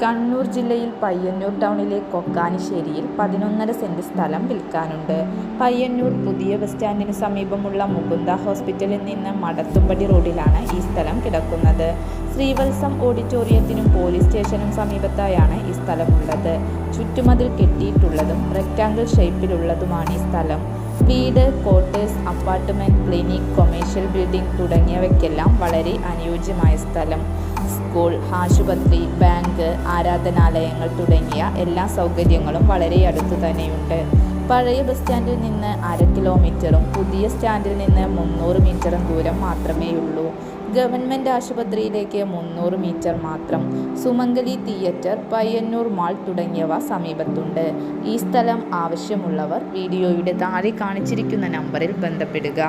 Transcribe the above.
കണ്ണൂർ ജില്ലയിൽ പയ്യന്നൂർ ടൗണിലെ കൊക്കാനിശ്ശേരിയിൽ പതിനൊന്നര സെന്റ് സ്ഥലം വിൽക്കാനുണ്ട്. പയ്യന്നൂർ പുതിയ ബസ് സ്റ്റാൻഡിന് സമീപമുള്ള മുകുന്ദ ഹോസ്പിറ്റലിൽ നിന്ന് മടത്തുംപടി റോഡിലാണ് ഈ സ്ഥലം കിടക്കുന്നത്. ശ്രീവത്സം ഓഡിറ്റോറിയത്തിനും പോലീസ് സ്റ്റേഷനും സമീപത്തായാണ് ഈ സ്ഥലമുള്ളത്. ചുറ്റുമതിൽ കെട്ടിയിട്ടുള്ളതും റെക്റ്റാങ്കിൾ ഷേപ്പിലുള്ളതുമാണ് ഈ സ്ഥലം. വീട് quarters apartment clinic commercial building തുടങ്ങിയവയ്ക്കെല്ലാം വളരെ അനുയോജ്യമായ സ്ഥലം. സ്കൂൾ ആശുപത്രി ബാങ്ക് ആരാധനാലയങ്ങൾ തുടങ്ങിയ എല്ലാ സൗകര്യങ്ങളും വളരെ അടുത്ത് തന്നെയുണ്ട്. പഴയ ബസ് സ്റ്റാൻഡിൽ നിന്ന് അര കിലോമീറ്ററും പുതിയ സ്റ്റാൻഡിൽ നിന്ന് മുന്നൂറ് മീറ്ററും ദൂരം മാത്രമേയുള്ളൂ ഗവൺമെന്റ് ആശുപത്രിയിലേക്ക് മുന്നൂറ് മീറ്റർ മാത്രം. സുമംഗലി തിയേറ്റർ പയ്യന്നൂർ മാൾ തുടങ്ങിയവ സമീപത്തുണ്ട്. ഈ സ്ഥലം ആവശ്യമുള്ളവർ വീഡിയോയുടെ താഴെ കാണിച്ചിരിക്കുന്ന നമ്പറിൽ ബന്ധപ്പെടുക.